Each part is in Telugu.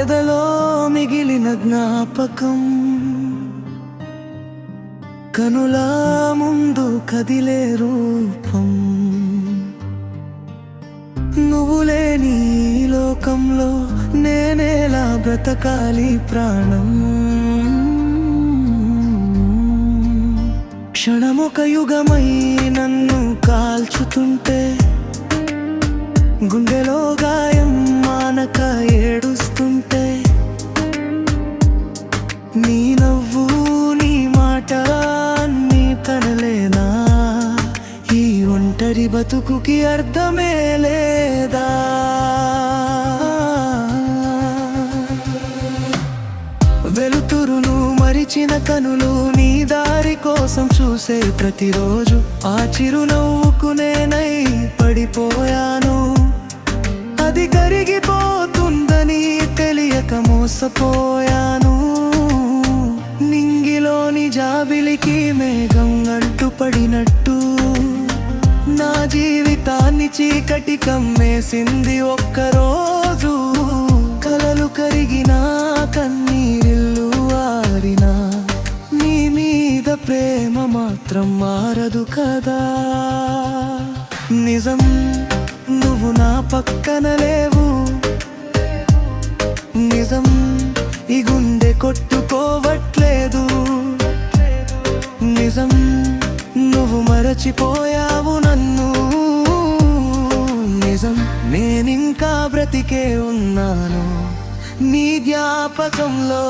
ఎదలో మిగిలిన జ్ఞాపకం కనులా ముందు కదిలే రూపం. నువ్వు లేని లోకంలో నేనేలా బ్రతకాలి ప్రాణం. క్షణమొక యుగమై అందరి బతుకుకి అర్థమే లేదా? వెలుతురును మరిచిన కనులు నీ దారి కోసం చూసే ప్రతిరోజు ఆ చిరునవ్వుకు నేనై పడిపోయాను. అది కరిగిపోతుందని తెలియక మోసపోయాను. నింగిలోని జాబిలికి మేఘం అంటుపడినట్టు నా జీవితాన్ని చీకటి కమ్మేసింది ఒక్కరోజు కలలు కరిగిన కన్నీరిల్లు ఆరిన నీ మీద ప్రేమ మాత్రం మారదు కదా. నిజం నువ్వు నా పక్కన లేవు. నిజం ఈ గుండె కొట్టుకోవట్లేదు. నిజం నువ్వు మరచిపోయావు నా నిజం నేనింకా బ్రతికే ఉన్నాను నీ జ్ఞాపకంలో.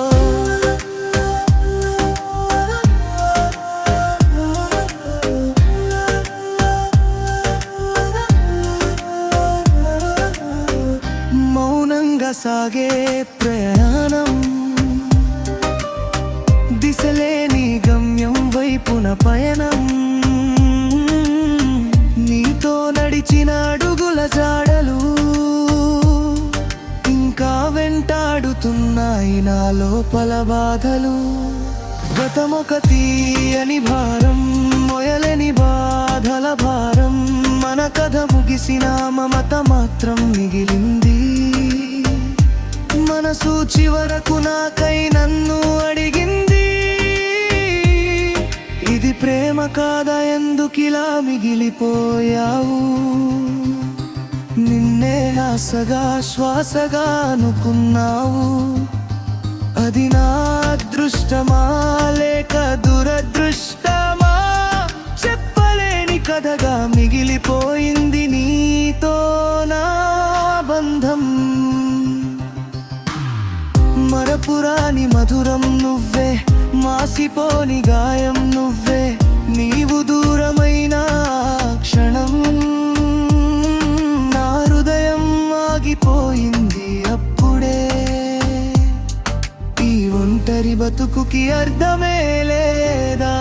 మౌనంగా సాగే ప్రయాణం దిశలేని గమ్యం వైపున పయనం. వెంటాడుతున్నాయి నా లోపల బాధలు. గతమొక తీయని భారం మొయలని బాధల భారం. మన కథ ముగిసిన మమత మాత్రం మిగిలింది. మనసు చివరకు నాకై నన్ను అడిగింది. ఇది ప్రేమ కాదా ఎందుకిలా మిగిలిపోయావు? నిన్నే ఆశగా శ్వాసగా అనుకున్నావు. అది నా అదృష్టమా లేక దురదృష్టమా? చెప్పలేని కథగా మిగిలిపోయింది నీతో నా బంధం. మరపురాని మధురం నువ్వే మాసిపోని గాయం నువ్వే నీ బతుకుకి అర్థమే లేదా?